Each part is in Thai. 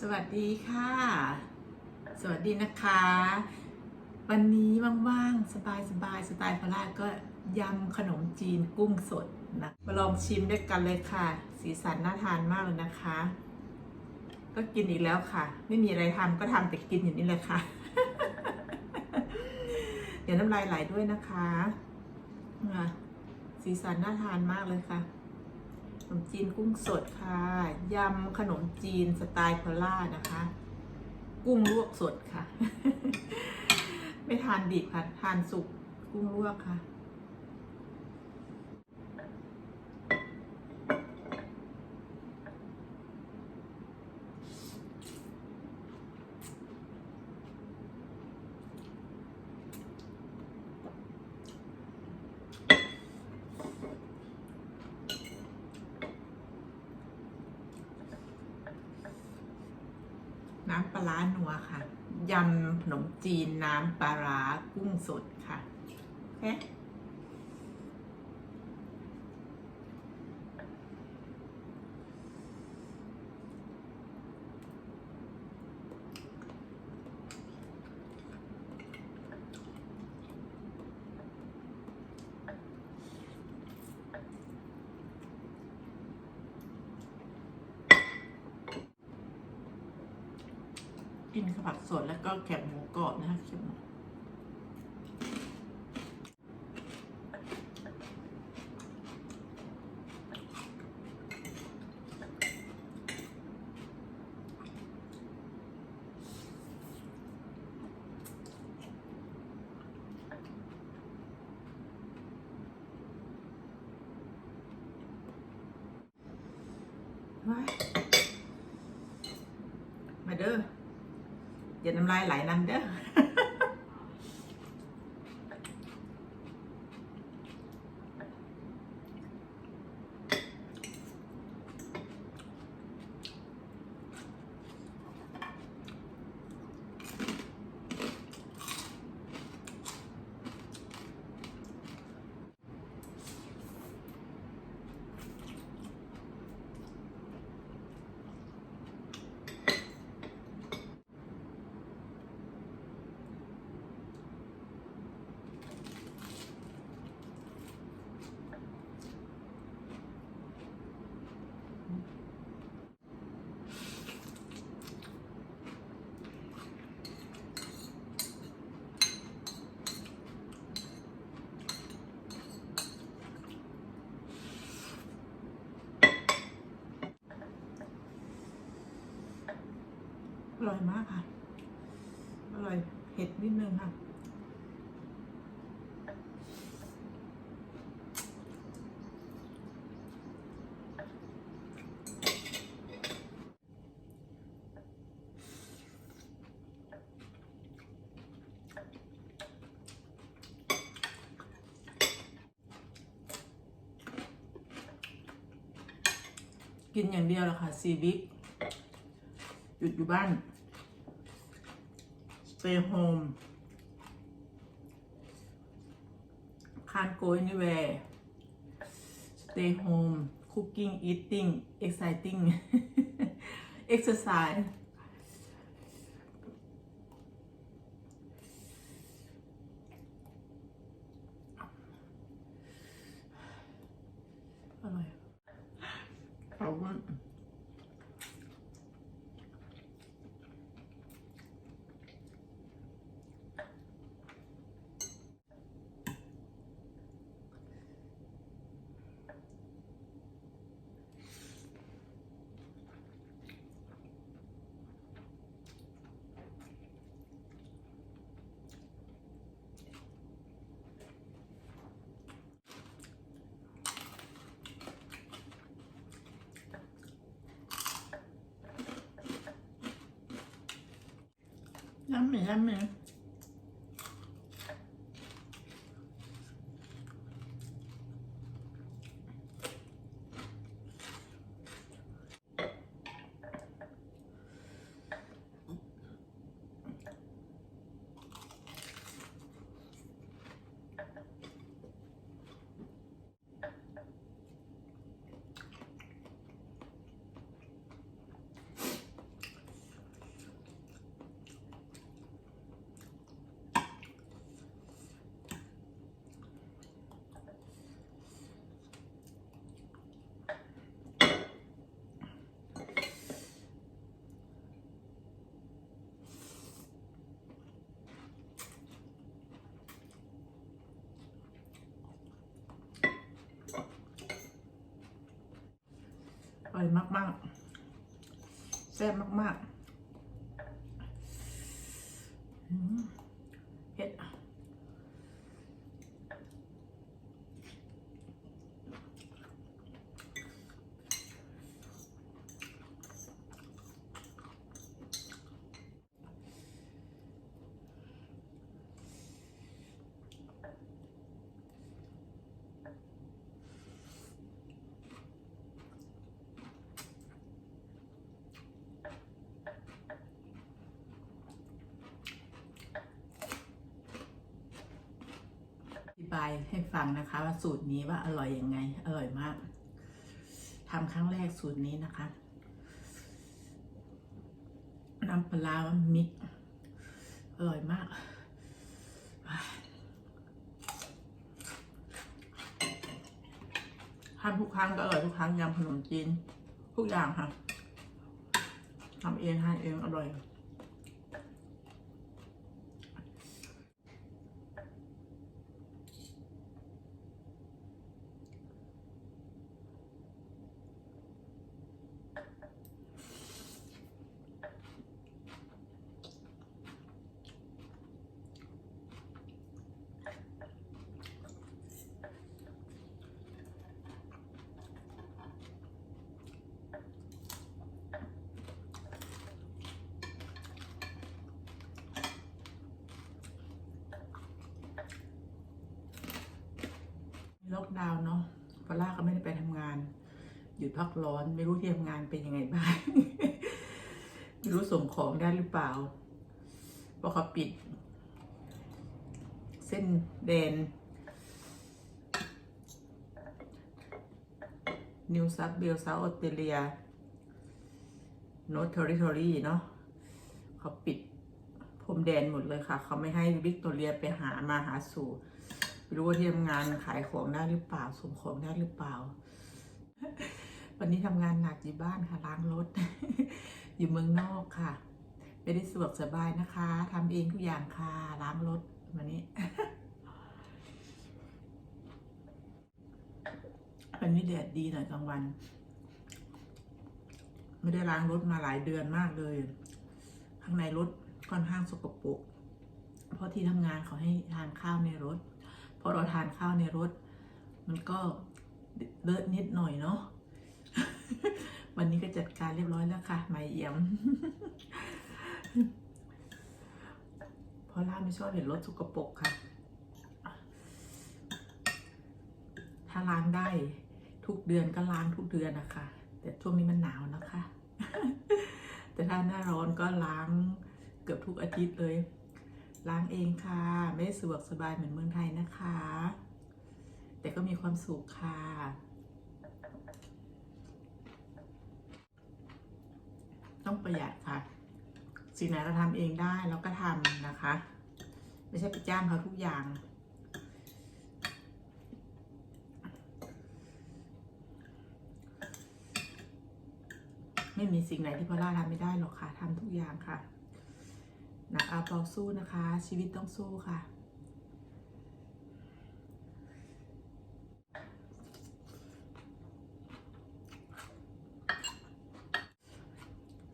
สวัสดีค่ะ สวัสดีนะคะ วันนี้ว่างๆ สบายสบายๆสไตล์พลาก็ยำขนมจีนกุ้งสดนะมาลองชิมด้วยกันเลยค่ะ สีสันน่าทานมากเลยนะคะ ก็กินอีกแล้วค่ะ ไม่มีอะไรทำก็ทำแต่กินอย่างนี้เลยค่ะ เดี๋ยวน้ำลายไหลด้วยนะคะ สีสันน่าทานมากเลยค่ะ ขนมจีนกุ้งสดค่ะยำขนมจีนสไตล์พรานะคะ กุ้งลวกสดค่ะ ไม่ทานดิบค่ะ ทานสุกกุ้งลวกค่ะ น้ำปลาร้านัวค่ะ ยำขนมจีนน้ำปลาร้ากุ้งสดค่ะโอเค กินข้าวผัดสดแล้วก็แคบหมูกรอบนะคะแคบหมูว้มาเด้อ อย่าน้ำลายไหลนำเด้อ อ ร่อยมากค่ะ อร่อยเผ็ดนิดนึงค่ะ กินอย่างเดียวแหละค่ะซีวิกหยุดอยู่บ้าน stay home can't go anywhere stay home cooking eating exciting exercise อร่อยขอบคุณ Yummy, yummy. อ ร่อยมากๆ แซ่บมากๆเผ็ด อธิ บายให้ฟังนะคะ ว่าสูตรนี้ว่าอร่อยยังไง อร่อยมากทำครั้งแรกสูตรนี้นะคะ น้ำปลามิกอร่อยมากทำทุกครั้งก็อร่อยทุกครั้งยำขนมจีน ทุกอย่างค่ะทำเองทานเองอร่อย ดาวน์เนาะฟอล่าก็ไม่ได้ไปทำงาน หยุดพักร้อน ไม่รู้ที่ทำงานเป็นยังไงบ้าง ไม่รู้ส่งของได้หรือเปล่า เพราะเขาปิด เส้นแดน นิวซับเบลซาออสเตรเลียโน t เทอริทอรีเนาะเขาปิดพรมแดนหมดเลยค่ะ เขาไม่ให้วิกตอเรียไปหามาหาสู่ ไม่รู้ว่าที่ทำงานขายของได้หรือเปล่าส่งของได้หรือเปล่า วันนี้ทำงานหนักอยู่บ้านค่ะล้างรถ อยู่เมืองนอกค่ะ ไม่ได้สะดวกสบายนะคะทำเองทุกอย่างค่ะล้างรถวันนี้วันนี้แดดดีหน่อยกลางวัน ไม่ได้ล้างรถมาหลายเดือนมากเลย ข้างในรถค่อนข้างสกปรกเพราะที่ทำงานเขาให้ทานข้าวในรถ พอเราทานข้าวในรถ มันก็เลอะนิดหน่อยเนาะวันนี้ก็จัดการเรียบร้อยแล้วค่ะ ไม่เอี่ยม เพราะล่าไม่ชอบเห็นรถสกปรกค่ะ ถ้าล้างได้ทุกเดือนก็ล้างทุกเดือนนะคะ แต่ช่วงนี้มันหนาวนะคะ แต่ถ้าหน้าร้อนก็ล้างเกือบทุกอาทิตย์เลย ล้างเองค่ะ ไม่ได้สะดวกสบายเหมือนเมืองไทยนะคะ แต่ก็มีความสุขค่ะ ต้องประหยัดค่ะสิ่งไหนเราทำเองได้เราก็ทำนะคะ ไม่ใช่ไปจ้างเขาทุกอย่างไม่มีสิ่งไหนที่พอล่าทำไม่ได้หรอกค่ะทำทุกอย่างค่ะ หนักเอาเบาสู้นะคะ ชีวิตต้องสู้ค่ะ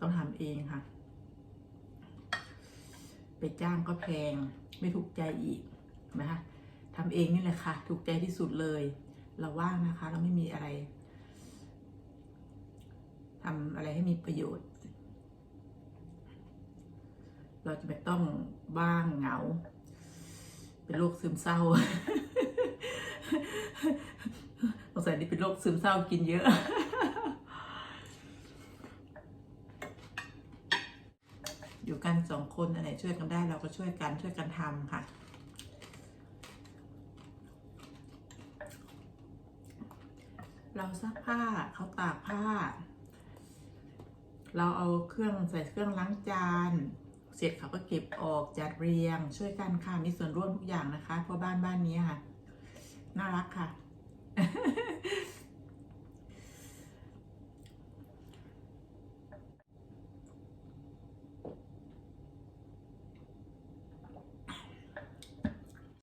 ต้องทำเองค่ะ ไปจ้างก็แพงไม่ถูกใจอีกนะคะทำเองนี่แหละค่ะ ถูกใจที่สุดเลย เราว่างนะคะ เราไม่มีอะไรทำอะไรให้มีประโยชน์ เราจะไม่ต้องบ้างเหงา เป็นโรคซึมเศร้าสงสัยนี่เป็นโรคซึมเศร้ากินเยอะอยู่กันสองคนอันไหนช่วยกันได้เราก็ช่วยกันช่วยกันทำค่ะ เราซักผ้าเขาตากผ้า เราเอาเครื่องใส่เครื่องล้างจาน เสร็จเขาก็เก็บออกจัดเรียงช่วยกันค่ะมีส่วนร่วมทุกอย่างนะคะเพราะบ้านบ้านนี้ค่ะ น่ารักค่ะ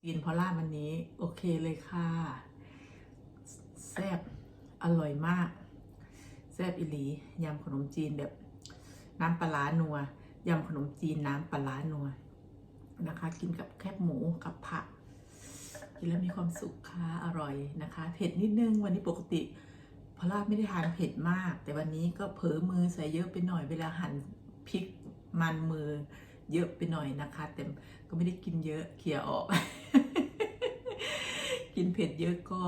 กินพอล่าวันนี้ โอเคเลยค่ะแซ่บอร่อยมากแซ่บอิลียำขนมจีนแบบน้ำปลาร้านัว ยำขนมจีนน้ำปลาร้านัวนะคะ กินกับแคบหมูกับผักกินแล้วมีความสุขค่ะอร่อยนะคะ เผ็ดนิดนึงวันนี้ปกติพอลาไม่ได้ทานเผ็ดมาก แต่วันนี้ก็เผลอมือใส่เยอะไปหน่อยเวลาหั่นพริกมันมือเยอะไปหน่อยนะคะ แต่ก็ไม่ได้กินเยอะเขี่ยออก กินเผ็ดเยอะก็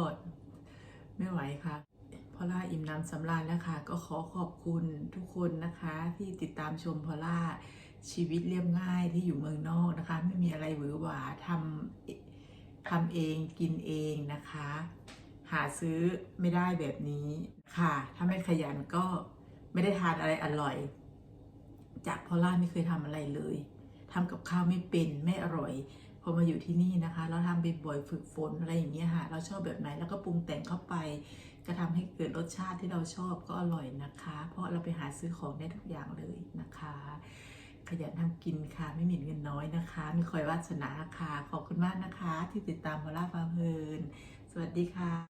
ไม่ไหวค่ะ อล่าอิ่มน้ำสำราญแล้วค่ะ ก็ขอขอบคุณทุกคนนะคะ ที่ติดตามชมพอล่าชีวิตเรียบง่ายที่อยู่เมืองนอกนะคะ ไม่มีอะไรหวือหวาทำทำเองกินเองนะคะ หาซื้อไม่ได้แบบนี้ค่ะ ถ้าไม่ขยันก็ไม่ได้ทานอะไรอร่อย จากพอล่าไม่เคยทำอะไรเลยทำกับข้าวไม่เป็นไม่อร่อยพอมาอยู่ที่นี่นะคะ เราทำบ่อยๆฝึกฝนอะไรอย่างเงี้ยค่ะ เราชอบแบบไหนแล้วก็ปรุงแต่งเข้าไป ก็ทำให้เกิดรสชาติที่เราชอบก็อร่อยนะคะ เพราะเราไปหาซื้อของได้ทุกอย่างเลยนะคะ ขยันทำกินค่ะไม่หมิ่นเงินน้อยนะคะ มีคอยวาสนาค่ะขอบคุณมากนะคะ ที่ติดตามมาล่าฟาเพลินสวัสดีค่ะ